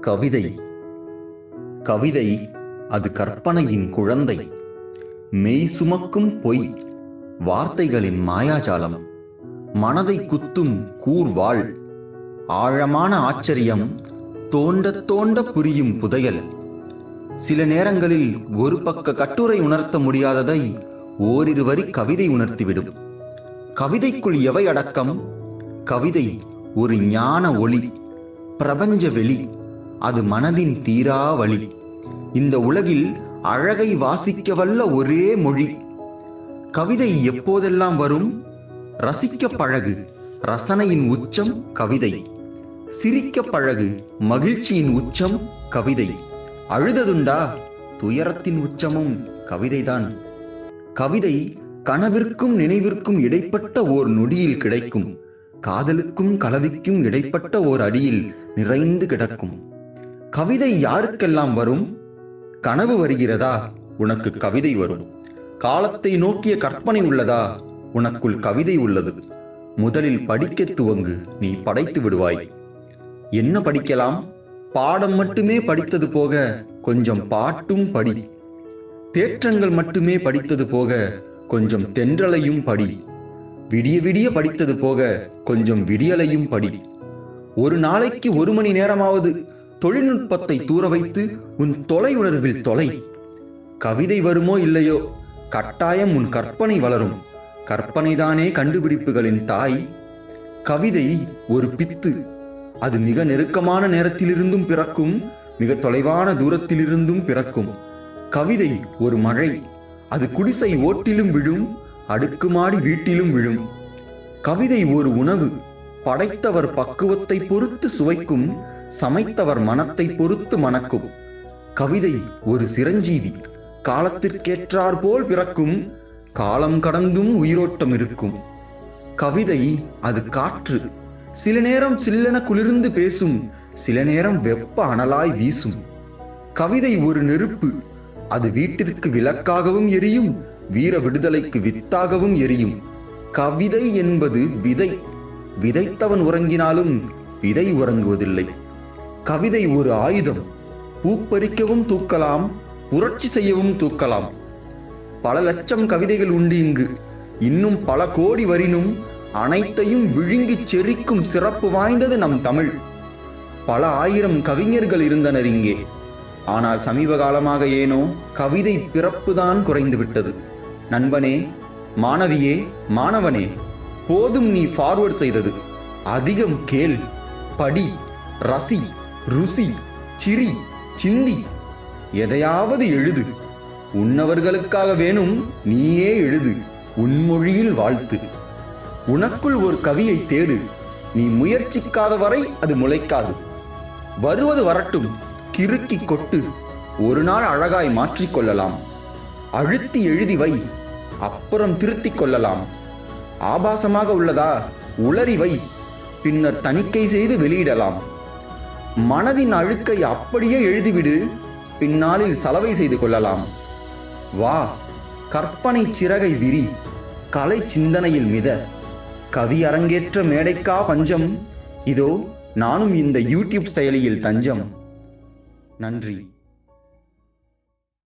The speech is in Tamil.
கவிதை. கவிதை அது கற்பனையின் குழந்தை. மெய் சுமக்கும் பொய் வார்த்தைகளின் மாயாஜாலம். மனதை குத்தும் கூர்வாள் ஆழமான ஆச்சரியம் தோண்ட தோண்ட புரியும் புதையல். சில நேரங்களில் ஒரு பக்க கட்டுரை உணர்த்த முடியாததை ஓரிரு வரி கவிதை உணர்த்திவிடும். கவிதைக்குள் எவை அடக்கம்? கவிதை ஒரு ஞான ஒளி பிரபஞ்ச வெளி அது மனதின் தீரா வழி. இந்த உலகில் அழகை வாசிக்க வல்ல ஒரே மொழி. கவிதை எப்போதெல்லாம் வரும்? ரசிக்க பழகு ரசனையின் உச்சம் கவிதை. சிரிக்க பழகு மகிழ்ச்சியின் உச்சம் கவிதை. அழுததுண்டா துயரத்தின் உச்சமும் கவிதைதான். கவிதை கனவிற்கும் நினைவிற்கும் இடைப்பட்ட ஓர் நொடியில் கிடைக்கும். காதலுக்கும் கலவிக்கும் இடைப்பட்ட ஓர் அடியில் நிறைந்து கிடக்கும். கவிதை யாருக்கெல்லாம் வரும்? கனவு வருகிறதா? உனக்கு கவிதை வரும். காலத்தை நோக்கிய கற்பனை உள்ளதா? உனக்குள் கவிதை உள்ளது. முதலில் படிக்க துவங்கு நீ படைத்து விடுவாய். என்ன படிக்கலாம்? பாடம் மட்டுமே படித்தது போக கொஞ்சம் பாட்டும் படி. தேற்றங்கள் மட்டுமே படித்தது போக கொஞ்சம் தென்றலையும் படி. விடிய விடிய படித்தது போக கொஞ்சம் விடியலையும் படி. ஒரு நாளைக்கு ஒரு மணி நேரமாவது தொழில்நுட்பத்தை தூர வைத்து உன் தொலை உணர்வில் தொலை. கவிதை வருமோ இல்லையோ? கட்டாயம் உன் கற்பனை வளரும். கற்பனைதானே கண்டுபிடிப்புகளின் தாய். கவிதை ஒரு பித்து. அது மிக நெருக்கமான நேரத்திலிருந்தும் பிறக்கும் மிக தொலைவான தூரத்திலிருந்தும் பிறக்கும். கவிதை ஒரு மழை. அது குடிசை ஓட்டிலும் விழும் அடுக்குமாடி வீட்டிலும் விழும். கவிதை ஒரு உணவு படைத்தவர் பக்குவத்தை பொறுத்து சுவைக்கும் சமைத்தவர் மனத்தை பொறுத்து மணக்கும். கவிதை ஒரு சிரஞ்சீவி காலத்திற்கேற்றார் போல் பிறக்கும் காலம் கடந்தும் உயிரோட்டம் இருக்கும். கவிதை அது காற்று சில நேரம் சில்லென குளிர்ந்து பேசும் சில நேரம் வெப்ப அனலாய் வீசும். கவிதை ஒரு நெருப்பு அது வீட்டிற்கு விளக்காகவும் எரியும் வீர விடுதலைக்கு வித்தாகவும் எரியும். கவிதை என்பது விதை. விதைத்தவன் உறங்கினாலும் விதை உறங்குவதில்லை. கவிதை ஒரு ஆயுதம். பூப்பறிக்கவும் தூக்கலாம் புரட்சி செய்யவும் தூக்கலாம். பல லட்சம் கவிதைகள் உண்டு இங்கு. இன்னும் பல கோடி வரினும் அனைத்தையும் விழுங்கிச் செரிக்கும் சிறப்பு வாய்ந்தது நம் தமிழ். பல ஆயிரம் கவிஞர்கள் இருந்தனர் இங்கே. ஆனால் சமீப காலமாக ஏனோ கவிதை பிறப்புதான் குறைந்து விட்டது நண்பனே மாணவியே மாணவனே போதும் நீ ஃபார்வர்ட் செய்தது. அதிகம் கேள் படி ரசி ருசி சிரி சிந்தி எதையாவது எழுது. உன்னவர்களுக்காக வேணும் நீயே எழுது உன்மொழியில் வாழ்த்து. உனக்குள் ஒரு கவியை தேடு நீ முயற்சிக்காத வரை அது முளைக்காது. வருவது வரட்டும் கிறுக்கி கொட்டு. ஒரு நாள் அழகாய் மாற்றிக்கொள்ளலாம் அழுத்தி எழுதி வை. அப்புறம் திருத்திக் கொள்ளலாம். ஆபாசமாக உள்ளதா? உளறி வை. பின்னர் தணிக்கை செய்து வெளியிடலாம். மனதின் அழுக்கை அப்படியே எழுதிவிடு. பின்னாளில் சலவை செய்து கொள்ளலாம். வா. கற்பனை சிறகை விரி. கலை சிந்தனையில் மித. கவி அரங்கேற்ற மேடைக்கா பஞ்சம். இதோ நானும் இந்த யூடியூப் செயலியில் தஞ்சம். நன்றி.